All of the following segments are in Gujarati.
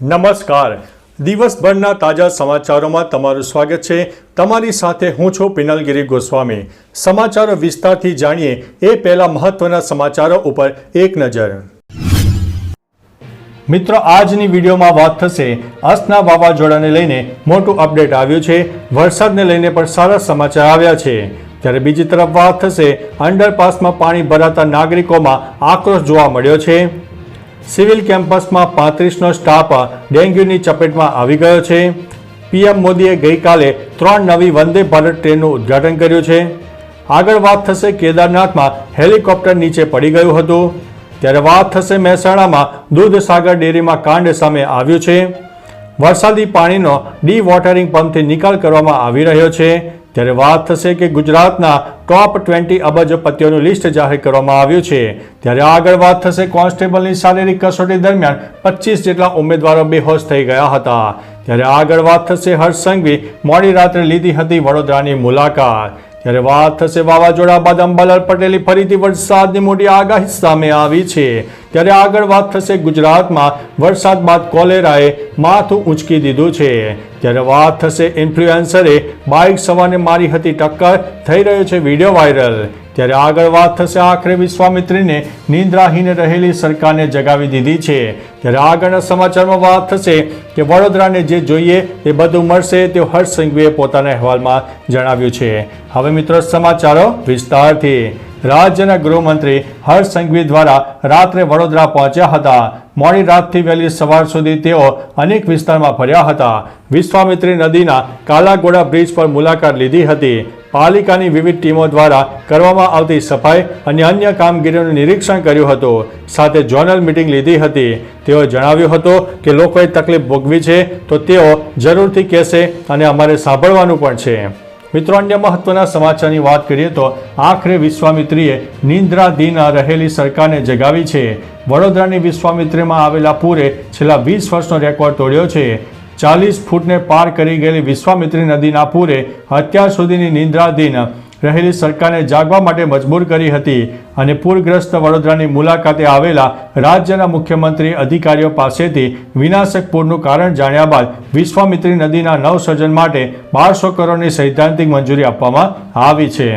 નમસ્કાર. દિવસભરના તાજા સમાચારોમાં તમારું સ્વાગત છે. તમારી સાથે હું છું પિનલગીરી ગોસ્વામી. સમાચારો વિસ્તારથી જાણીએ એ પહેલા મહત્વના સમાચારો ઉપર એક નજર. મિત્રો, આજની વિડીયોમાં વાત થશે અસના વાવાઝોડાને લઈને મોટું અપડેટ આવ્યું છે. વરસાદને લઈને પણ સારા સમાચાર આવ્યા છે. ત્યારે બીજી તરફ વાત થશે અંડરપાસમાં પાણી ભરાતા નાગરિકોમાં આક્રોશ જોવા મળ્યો છે. સિવિલ કેમ્પસમાં પાંત્રીસનો સ્ટાફ ડેન્ગ્યુની ચપેટમાં આવી ગયો છે. પીએમ મોદીએ ગઈકાલે ત્રણ નવી વંદે ભારત ટ્રેનનું ઉદ્ઘાટન કર્યું છે. આગળ વાત થશે કેદારનાથમાં હેલિકોપ્ટર નીચે પડી ગયું હતું. ત્યારે વાત થશે મહેસાણામાં દૂધસાગર ડેરીમાં કાંડ સામે આવ્યું છે. વરસાદી પાણીનો ડી વોટરિંગ પંપથી નિકાલ કરવામાં આવી રહ્યો છે. ત્યારે વાત થશે કે ગુજરાતના ટોપ ટ્વેન્ટી અબજપતિઓનું લિસ્ટ જાહેર કરવામાં આવ્યું છે. ત્યારે આગળ વાત થશે કોન્સ્ટેબલની શારીરિક કસોટી દરમિયાન પચીસ જેટલા ઉમેદવારો બેહોશ થઈ ગયા હતા. ત્યારે આગળ વાત થશે હર્ષ સંઘવી મોડી રાત્રે લીધી હતી વડોદરાની મુલાકાત. ત્યારે વાત થશે વાવાઝોડા બાદ અંબાલાલ પટેલની ફરીથી વરસાદની મોટી આગાહી સામે આવી છે. ત્યારે આગળ વાત થશે ગુજરાતમાં. વરસાદ બાદ કોલેરાએ માથું ઊંચકી દીધું છે. ત્યારે વાત થશે ઇન્ફ્લુએન્સરે બાઇક સવારને મારી હતી ટક્કર. થઈ રહ્યો છે વીડિયો વાયરલ. ત્યારે આગળ વાત થશે આખરે વિશ્વામિત્રીને. નિંદ્રાહીન રહેલી સરકારને જગાવી દીધી છે. ત્યારે આગળના સમાચારમાં વાત થશે કે વડોદરાને જે જોઈએ તે બધું મળશે તે હર્ષ સિંઘવીએ પોતાના અહેવાલમાં જણાવ્યું છે. હવે મિત્રો સમાચારો વિસ્તારથી. રાજ્યના ગૃહમંત્રી હર્ષ સંઘવી દ્વારા રાત્રે વડોદરા પહોંચ્યા હતા. મોડી રાતથી વહેલી સવાર સુધી તેઓ અનેક વિસ્તારમાં ફર્યા હતા. વિશ્વામિત્રી નદીના કાલાગોડા બ્રિજ પર મુલાકાત લીધી હતી. પાલિકાની વિવિધ ટીમો દ્વારા કરવામાં આવતી સફાઈ અને અન્ય કામગીરીનું નિરીક્ષણ કર્યું હતું. સાથે જોનલ મિટિંગ લીધી હતી. તેઓ જણાવ્યું હતું કે લોકોએ તકલીફ ભોગવી છે, તો તેઓ જરૂરથી કહેશે અને અમારે સાંભળવાનું પણ છે. મિત્રો, અન્ય મહત્વના સમાચારની વાત કરીએ તો આખરે વિશ્વામિત્રીએ નિંદ્રાધીન રહેલી સરકારને જગાવી છે. વડોદરાની વિશ્વામિત્રીમાં આવેલા પૂરે છેલ્લા વીસ વર્ષનો રેકોર્ડ તોડ્યો છે. ચાલીસ ફૂટને પાર કરી ગયેલી વિશ્વામિત્રી નદીના પૂરે અત્યાર સુધીની નિંદ્રાધીન રહેલી સરકારને જાગવા માટે મજબૂર કરી હતી અને પૂરગ્રસ્ત વડોદરાની મુલાકાતે આવેલા રાજ્યના મુખ્યમંત્રી અધિકારીઓ પાસેથી વિનાશક પૂરનું કારણ જાણ્યા બાદ વિશ્વામિત્રી નદીના નવસર્જન માટે બારસો કરોડની સૈદ્ધાંતિક મંજૂરી આપવામાં આવી છે.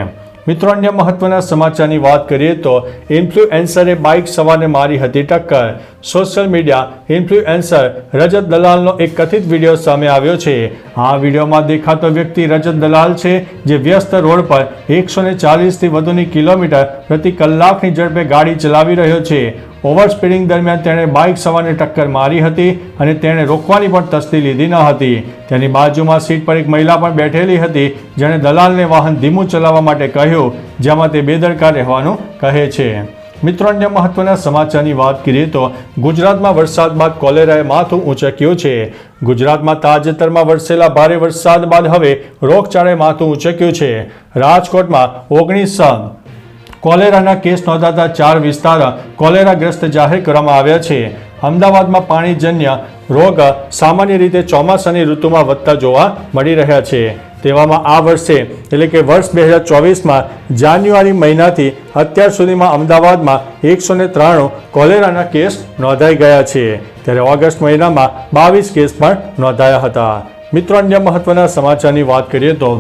મિત્રો, અન્ય મહત્વના સમાચારની વાત કરીએ તો ઇન્ફ્લુએન્સરે બાઇક સવારને મારી હતી ટક્કર. સોશિયલ મીડિયા ઇન્ફ્લુએન્સર રજત દલાલનો એક કથિત વીડિયો સામે આવ્યો છે. આ વિડીયોમાં દેખાતો વ્યક્તિ રજત દલાલ છે, જે વ્યસ્ત રોડ પર એકસો ને ચાલીસથી વધુની કિલોમીટર પ્રતિ કલાકની ઝડપે ગાડી ચલાવી રહ્યો છે. ઓવર સ્પીડિંગ દરમિયાન તેણે બાઇક સવારને ટક્કર મારી હતી અને તેણે રોકવાની પણ તસ્દી લીધી ન હતી. તેની બાજુમાં સીટ પર એક મહિલા પણ બેઠેલી હતી, જેણે દલાલને વાહન ધીમું ચલાવવા માટે કહ્યું, જેમાં તે બેદરકાર રહેવાનું કહે છે. મિત્રો, અન્ય મહત્વના સમાચારની વાત કરીએ તો ગુજરાતમાં વરસાદ બાદ કોલેરાએ માથું ઊંચક્યું છે. ગુજરાતમાં તાજેતરમાં વરસેલા ભારે વરસાદ બાદ હવે રોગચાળાએ માથું ઊંચક્યું છે. રાજકોટમાં ઓગણીસ કોલેરાના કેસ નોંધાતા ચાર વિસ્તાર કોલેરાગ્રસ્ત જાહેર કરવામાં આવ્યા છે. અમદાવાદમાં પાણીજન્ય રોગ સામાન્ય રીતે ચોમાસાની ઋતુમાં વધતા જોવા મળી રહ્યા છે. તેવામાં આ વર્ષે, એટલે કે વર્ષ બે હજાર ચોવીસમાં, જાન્યુઆરી મહિનાથી અત્યાર સુધીમાં અમદાવાદમાં એકસો ને ત્રાણું કોલેરાના કેસ નોંધાઈ ગયા છે. ત્યારે ઓગસ્ટ મહિનામાં બાવીસ કેસ પણ નોંધાયા હતા. મિત્રો, અન્ય મહત્વના સમાચારની વાત કરીએ તો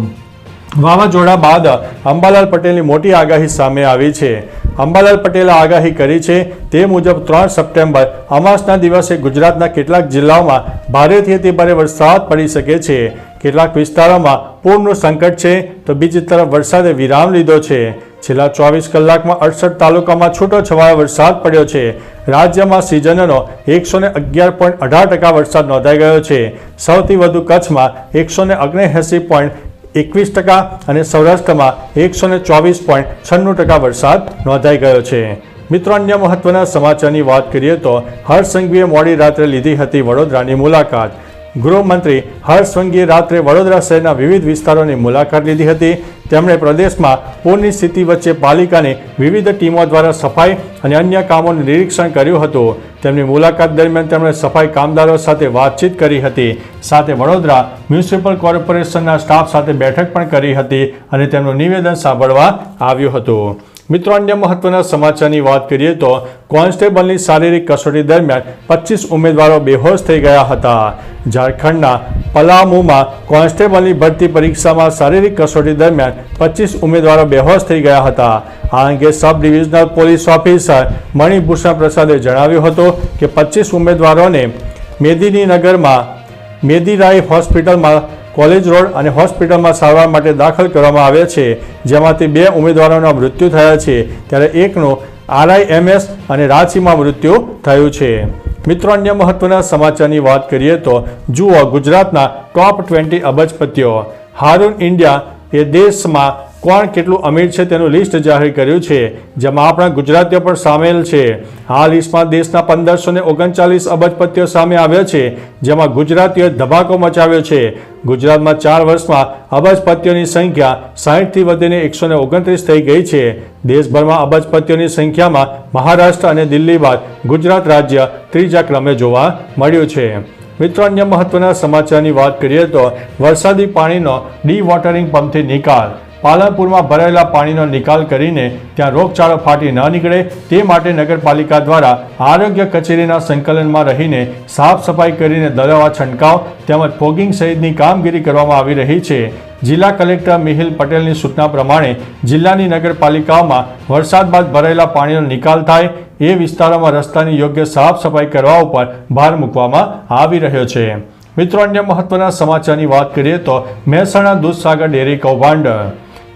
વાવાઝોડા બાદ અંબાલાલ પટેલની મોટી આગાહી સામે આવી છે. અંબાલાલ પટેલે આગાહી કરી છે તે મુજબ ત્રણ સપ્ટેમ્બર અમાસના દિવસે ગુજરાતના કેટલાક જિલ્લાઓમાં ભારેથી અતિ ભારે વરસાદ પડી શકે છે. કેટલાક વિસ્તારોમાં પૂરનું સંકટ છે તો બીજી તરફ વરસાદે વિરામ લીધો છે. છેલ્લા ચોવીસ કલાકમાં અડસઠ તાલુકામાં છૂટો છવાયો વરસાદ પડ્યો છે. રાજ્યમાં સિઝનનો એકસો ને અગિયાર પોઈન્ટ અઢાર ટકા વરસાદ નોંધાઈ ગયો છે. સૌથી વધુ કચ્છમાં એકસો ને ઓગણએંસી પોઈન્ટ એકવીસ ટકા અને સૌરાષ્ટ્રમાં એકસો ને ચોવીસ પોઈન્ટ છન્નું ટકા વરસાદ નોંધાઈ ગયો છે. મિત્રો, અન્ય મહત્વના સમાચારની વાત કરીએ તો હર્ષ સંઘવીએ મોડી રાત્રે લીધી હતી વડોદરાની મુલાકાત. ગૃહમંત્રી હર્ષ રાત્રે વડોદરા શહેરના વિવિધ વિસ્તારોની મુલાકાત લીધી હતી. તેમણે પ્રદેશમાં પૂરની સ્થિતિ વચ્ચે પાલિકાની વિવિધ ટીમો દ્વારા સફાઈ અને અન્ય કામોનું નિરીક્ષણ કર્યું હતું. તેમની મુલાકાત દરમિયાન તેમણે સફાઈ કામદારો સાથે વાતચીત કરી હતી. સાથે વડોદરા મ્યુનિસિપલ કોર્પોરેશનના સ્ટાફ સાથે બેઠક પણ કરી હતી અને તેમનું નિવેદન સાંભળવા આવ્યું હતું. મિત્રો, અન્ય મહત્વના સમાચારની વાત કરીએ તો કોન્સ્ટેબલની શારીરિક કસોટી દરમિયાન પચીસ ઉમેદવારો બેહોશ થઈ ગયા હતા. ઝારખંડના પલામુમાં કોન્સ્ટેબલની ભરતી પરીક્ષામાં શારીરિક કસોટી દરમિયાન પચીસ ઉમેદવારો બેહોશ થઈ ગયા હતા. આ અંગે sub divisional police officer Manibhushan પ્રસાદે જણાવ્યું હતું કે પચીસ ઉમેદવારોને મેદિનીનગરમાં મેદીરાઈ હોસ્પિટલમાં કોલેજ રોડ અને હોસ્પિટલમાં સારવાર માટે દાખલ કરવામાં આવ્યા છે, જેમાંથી બે ઉમેદવારોના મૃત્યુ થયા છે, ત્યારે એકનું આરઆઈએમએસ અને રાંચીમાં મૃત્યુ થયું છે. મિત્રો, અન્ય મહત્વના સમાચારની વાત કરીએ તો જુઓ ગુજરાતના ટોપ ટ્વેન્ટી અબજપતિઓ. હારુન ઇન્ડિયા એ દેશમાં કોણ કેટલું અમીર છે તેનું લિસ્ટ જાહેર કર્યું છે, જેમાં આપણા ગુજરાતીઓ પણ સામેલ છે. આ લિસ્ટમાં દેશના પંદરસો ને ઓગણચાલીસ અબજપતિઓ સામે આવ્યા છે, જેમાં ગુજરાતીઓએ ધબાકો મચાવ્યો છે. ગુજરાતમાં ચાર વર્ષમાં અબજપતિઓની સંખ્યા સાહીઠથી વધીને એકસો ને ઓગણત્રીસ થઈ ગઈ છે. દેશભરમાં અબજપતિઓની સંખ્યામાં મહારાષ્ટ્ર અને દિલ્હી બાદ ગુજરાત રાજ્ય ત્રીજા ક્રમે જોવા મળ્યું છે. મિત્રો, અન્ય મહત્વના સમાચારની વાત કરીએ તો વરસાદી પાણીનો ડી વોટરિંગ પંપથી નિકાલ. પાલનપુરમાં ભરાયેલા પાણીનો નિકાલ કરીને ત્યાં રોગચાળો ફાટી ન નીકળે તે માટે નગરપાલિકા દ્વારા આરોગ્ય કચેરીના સંકલનમાં રહીને સાફ સફાઈ કરીને દવા છંટકાવ તેમજ ફોગિંગ સહિતની કામગીરી કરવામાં આવી રહી છે. જિલ્લા કલેક્ટર મિહિલ પટેલની સૂચના પ્રમાણે જિલ્લાની નગરપાલિકાઓમાં વરસાદ બાદ ભરાયેલા પાણીનો નિકાલ થાય એ વિસ્તારોમાં રસ્તાની યોગ્ય સાફ સફાઈ કરવા ઉપર ભાર મૂકવામાં આવી રહ્યો છે. મિત્રો, અન્ય મહત્વના સમાચારની વાત કરીએ તો મહેસાણા દૂધસાગર ડેરી કૌભાંડ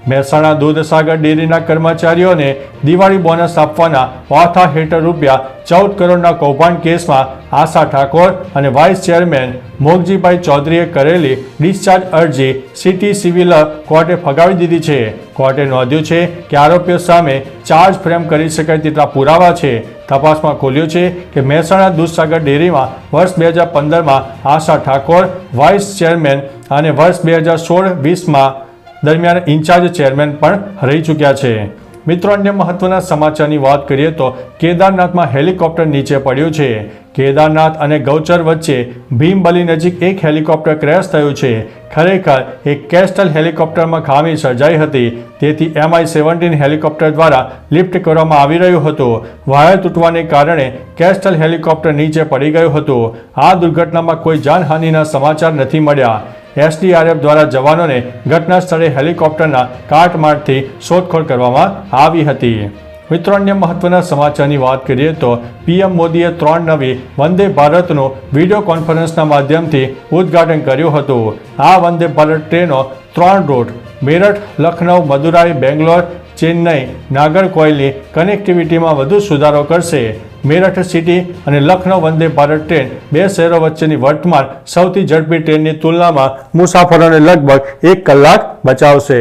મહેસાણા દૂધસાગર ડેરીના કર્મચારીઓને દિવાળી બોનસ આપવાના વાથા હેઠળ રૂપિયા ચૌદ કરોડના કૌભાંડ કેસમાં આશા ઠાકોર અને વાઇસ ચેરમેન મોગજીભાઈ ચૌધરીએ કરેલી ડિસ્ચાર્જ અરજી સિટી સિવિલ કોર્ટે ફગાવી દીધી છે. કોર્ટે નોંધ્યું છે કે આરોપીઓ સામે ચાર્જ ફ્રેમ કરી શકાય તેટલા પુરાવા છે. તપાસમાં ખોલ્યું છે કે મહેસાણા દૂધસાગર ડેરીમાં વર્ષ બે હજાર પંદરમાં આશા ઠાકોર, વાઇસ ચેરમેન અને વર્ષ બે હજાર સોળ વીસમાં દરમિયાન ઇન્ચાર્જ ચેરમેન પણ રહી ચૂક્યા છે. મિત્રો, અન્ય મહત્વના સમાચારની વાત કરીએ તો કેદારનાથમાં હેલિકોપ્ટર નીચે પડ્યું છે. કેદારનાથ અને ગૌચર વચ્ચે ભીમબલી નજીક એક હેલિકોપ્ટર ક્રેશ થયું છે. ખરેખર, એક કેસ્ટલ હેલિકોપ્ટરમાં ખામી સર્જાઈ હતી. તેથી એમઆઈ સેવન્ટીન હેલિકોપ્ટર દ્વારા લિફ્ટ કરવામાં આવી રહ્યું હતું. વાયર તૂટવાને કારણે કેસ્ટલ હેલિકોપ્ટર નીચે પડી ગયું હતું. આ દુર્ઘટનામાં કોઈ જાનહાનિના સમાચાર નથી મળ્યા. એસડીઆરએફ દ્વારા જવાનોને ઘટના સ્થળે હેલિકોપ્ટરના કાટમાળથી શોધખોળ કરવામાં આવી હતી. મિત્રો, અન્ય મહત્વના સમાચારની વાત કરીએ તો પીએમ મોદીએ ત્રણ નવી વંદે ભારતનું વીડિયો કોન્ફરન્સના માધ્યમથી ઉદ્ઘાટન કર્યું હતું. આ વંદે ભારત ટ્રેનો ત્રણ રૂટ, મેરઠ, લખનઉ, મદુરાઈ, બેંગ્લોર, ચેન્નઈ નાગરકોઇલની કનેક્ટિવિટીમાં વધુ સુધારો કરશે. મેરઠ સિટી અને લખનઉ વંદે ભારત ટ્રેન બે શહેરો વચ્ચેની વર્તમાન સૌથી ઝડપી ટ્રેનની તુલનામાં મુસાફરોને લગભગ એક કલાક બચાવશે.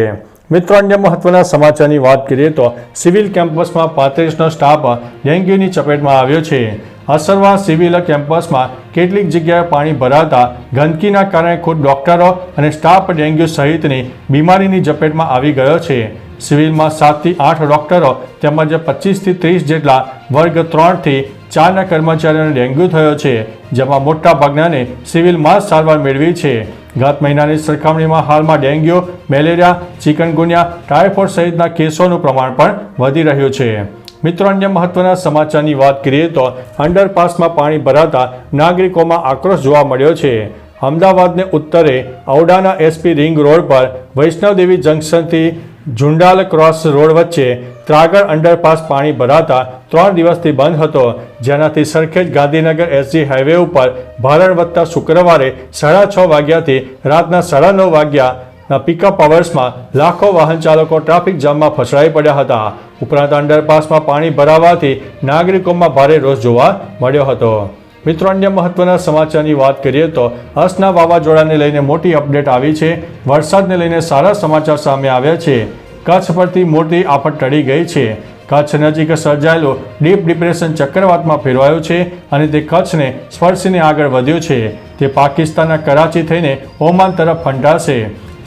મિત્રો, અન્ય મહત્વના સમાચારની વાત કરીએ તો સિવિલ કેમ્પસમાં પાંત્રીસનો સ્ટાફ ડેન્ગ્યુની ચપેટમાં આવ્યો છે. અસરવા સિવિલ કેમ્પસમાં કેટલીક જગ્યાએ પાણી ભરાતા ગંદકીના કારણે ખુદ ડોક્ટરો અને સ્ટાફ ડેન્ગ્યુ સહિતની બીમારીની ઝપેટમાં આવી ગયો છે. સિવિલમાં સાતથી આઠ ડોક્ટરો તેમજ પચીસથી ત્રીસ જેટલા વર્ગ ત્રણથી ચારના કર્મચારીઓને ડેન્ગ્યુ થયો છે, જેમાં મોટા ભાગનાને સિવિલમાં સારવાર મેળવી છે. ગત મહિનાની સરખામણીમાં હાલમાં ડેન્ગ્યુ, મેલેરિયા, ચિકનગુનિયા, ટાઇફોઇડ સહિતના કેસોનું પ્રમાણ પણ વધી રહ્યું છે. મિત્રો, અન્ય મહત્વના સમાચારની વાત કરીએ તો અંડરપાસમાં પાણી ભરાતા નાગરિકોમાં આક્રોશ જોવા મળ્યો છે. અમદાવાદને ઉત્તરે ઔડાના એસપી રિંગ રોડ પર વૈષ્ણવદેવી જંકશનથી ઝુંડાલ ક્રોસ રોડ વચ્ચે ત્રાગડ અંડરપાસ પાણી ભરાતા ત્રણ દિવસથી બંધ હતો, જેનાથી સરખેજ ગાંધીનગર એસજી હાઈવે ઉપર ભારણ વધતા શુક્રવારે સાડા છ વાગ્યાથી રાતના સાડા નવ વાગ્યાના પિકઅપ અવર્સમાં લાખો વાહન ચાલકો ટ્રાફિક જામમાં ફસડાઈ પડ્યા હતા. ઉપરાંત અંડરપાસમાં પાણી ભરાવાથી નાગરિકોમાં ભારે રોષ જોવા મળ્યો હતો. મિત્રો, અન્ય મહત્વના સમાચારની વાત કરીએ તો અસના વાવાઝોડાને લઈને મોટી અપડેટ આવી છે. વરસાદને લઈને સારા સમાચાર સામે આવ્યા છે. કચ્છ પરથી મોટી આફત ટળી ગઈ છે. કચ્છ નજીક સર્જાયેલું ડીપ ડિપ્રેશન ચક્રવાતમાં ફેરવાયું છે અને તે કચ્છને સ્પર્શીને આગળ વધ્યું છે. તે પાકિસ્તાનના કરાચી થઈને ઓમાન તરફ ફંટાશે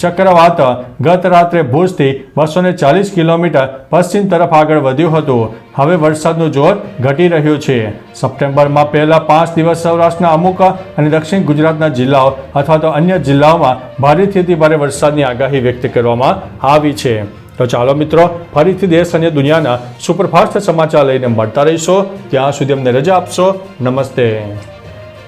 ચક્રવાત ગત રાત્રે ભુજથી બસો ચાલીસ કિલોમીટર પશ્ચિમ તરફ આગળ વધ્યું હતું. હવે વરસાદનું જોર ઘટી રહ્યું છે. સપ્ટેમ્બરમાં પહેલા પાંચ દિવસ સૌરાષ્ટ્રના અમુક અને દક્ષિણ ગુજરાતના જિલ્લાઓ અથવા તો અન્ય જિલ્લાઓમાં ભારેથી ભારે વરસાદની આગાહી વ્યક્ત કરવામાં આવી છે. તો ચાલો મિત્રો, ફરીથી દેશ અને દુનિયાના સુપરફાસ્ટ સમાચાર લઈને મળતા રહીશો. ત્યાં સુધી અમને રજા આપશો. નમસ્તે.